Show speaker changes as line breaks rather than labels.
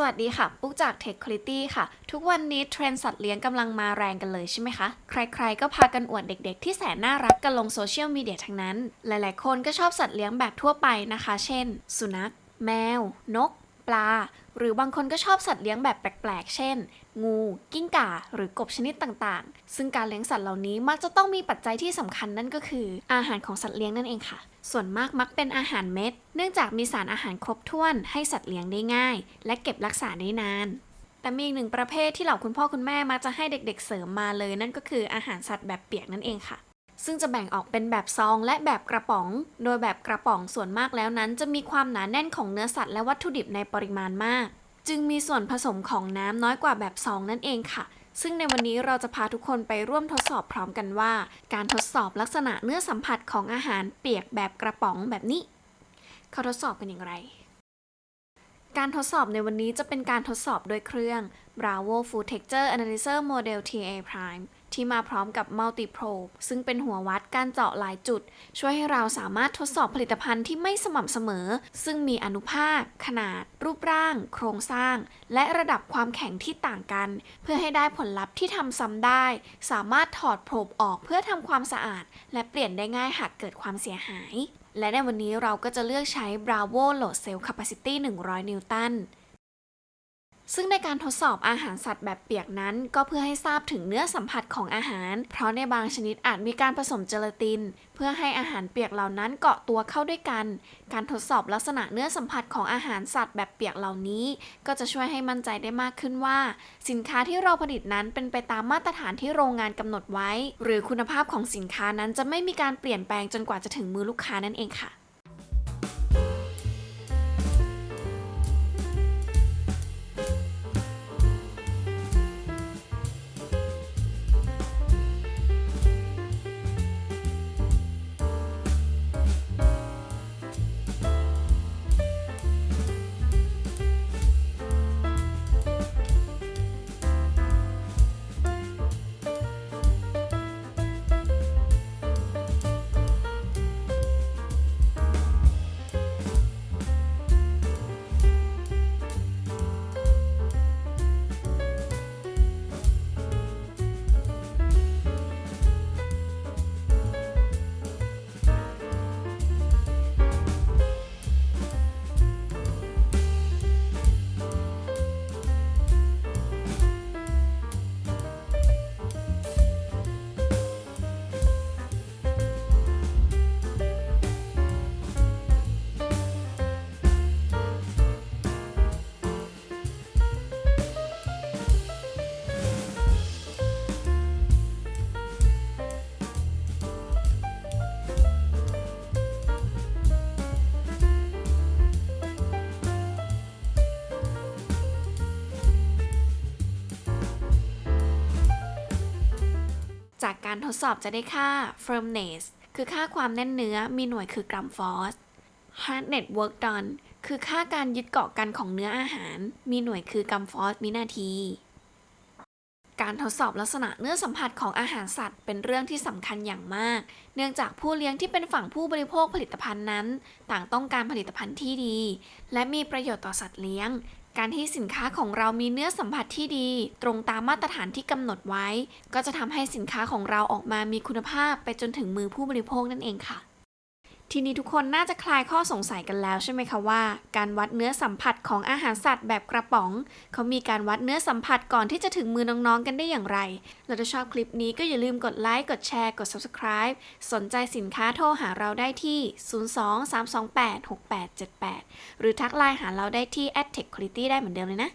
สวัสดีค่ะ ปุ๊กจาก Tech Quality ค่ะ ทุกวันนี้เทรนด์สัตว์เลี้ยงกำลังมาแรงกันเลยใช่ไหมคะ ใครๆ ก็พากันอวดเด็กๆ ที่แสนน่ารักกันลงโซเชียลมีเดียทั้งนั้น หลายๆ คนก็ชอบสัตว์เลี้ยงแบบทั่วไปนะคะ เช่น สุนัข แมว นก ปลา หรือบางคนก็ชอบสัตว์เลี้ยงแบบแปลกๆ เช่น งู กิ้งก่า หรือกบชนิดต่างๆ ซึ่งการเลี้ยงสัตว์เหล่านี้มักจะต้องมีปัจจัยที่สำคัญนั่นก็คือ อาหารของสัตว์เลี้ยงนั่นเองค่ะ ส่วนมากมักเป็นอาหารเม็ด เนื่องจากมีสารอาหารครบถ้วนให้สัตว์เลี้ยงได้ง่าย และเก็บรักษาได้นานแต่มีอีกหนึ่งประเภทที่เหล่าคุณพ่อคุณแม่มักจะให้เด็กๆเสริมมาเลย นั่นก็คืออาหารสัตว์แบบเปียกนั่นเองค่ะ ซึ่งจะแบ่งออกเป็นแบบซองและแบบกระป๋อง โดยแบบกระป๋องส่วนมากแล้วนั้น จะมีความหนาแน่นของเนื้อสัตว์และวัตถุดิบในปริมาณมาก จึงมีส่วนผสมของน้ำน้อยกว่าแบบซองนั่นเองค่ะ ซึ่งในวันนี้เราจะพาทุกคนไปร่วมทดสอบพร้อมกันว่า การทดสอบลักษณะเนื้อสัมผัสของอาหารเปียกแบบกระป๋องแบบนี้ เขาทดสอบกันอย่างไร การทดสอบในวันนี้จะเป็นการทดสอบโดยเครื่อง Bravo Food Texture Analyzer Model TA Prime ที่มาพร้อมกับ Multi Probe ซึ่งเป็นหัววัดการเจาะหลายจุด ช่วยให้เราสามารถทดสอบผลิตภัณฑ์ที่ไม่สม่ำเสมอ ซึ่งมีอนุภาค ขนาด รูปร่าง โครงสร้าง และระดับความแข็งที่ต่างกัน เพื่อให้ได้ผลลัพธ์ที่ทำซ้ำได้ สามารถถอดโพรบออกเพื่อทำความสะอาด และเปลี่ยนได้ง่ายหากเกิดความเสียหาย และในวันนี้เราก็จะเลือกใช้ Bravo Load Cell Capacity 100 นิวตัน ซึ่งในการทดสอบอาหารสัตว์แบบเปียกนั้น ก็เพื่อให้ทราบถึงเนื้อสัมผัสของอาหาร เพราะในบางชนิดอาจมีการผสมเจลาติน เพื่อให้อาหารเปียกเหล่านั้นเกาะตัวเข้าด้วยกัน การทดสอบลักษณะเนื้อสัมผัสของอาหารสัตว์แบบเปียกเหล่านี้ ก็จะช่วยให้มั่นใจได้มากขึ้นว่า สินค้าที่เราผลิตนั้นเป็นไปตามมาตรฐานที่โรงงานกำหนดไว้ หรือคุณภาพของสินค้านั้นจะไม่มีการเปลี่ยนแปลงจนกว่าจะถึงมือลูกค้านั่นเองค่ะ จากการทดสอบจะได้ค่า firmness คือค่าความแน่นเนื้อมีหน่วยคือกรัมฟอส hardness work done คือค่าการยึดเกาะกันของเนื้ออาหาร มีหน่วยคือกรัมฟอสวินาที การทดสอบลักษณะเนื้อสัมผัสของอาหารสัตว์ เป็นเรื่องที่สำคัญอย่างมาก เนื่องจากผู้เลี้ยงที่เป็นฝั่งผู้บริโภคผลิตภัณฑ์นั้น ต่างต้องการผลิตภัณฑ์ที่ดี และมีประโยชน์ต่อสัตว์เลี้ยง การที่สินค้าของเรามีเนื้อสัมผัสที่ดี ตรงตามมาตรฐานที่กำหนดไว้ ก็จะทำให้สินค้าของเราออกมามีคุณภาพไปจนถึงมือผู้บริโภคนั่นเองค่ะ ทีนี้ทุกคนน่าจะคลายข้อสงสัยกันแล้วใช่ไหมคะว่า การวัดเนื้อสัมผัสของอาหารสัตว์แบบกระป๋อง เขามีการวัดเนื้อสัมผัสก่อนที่จะถึงมือน้องๆกันได้อย่างไร แล้วถ้าชอบคลิปนี้ก็อย่าลืมกดไลค์ กดแชร์ กด subscribe สนใจสินค้าโทรหาเราได้ที่ 023286878 หรือทักไลน์หาเราได้ที่ @techquality ได้เหมือนเดิมเลยนะ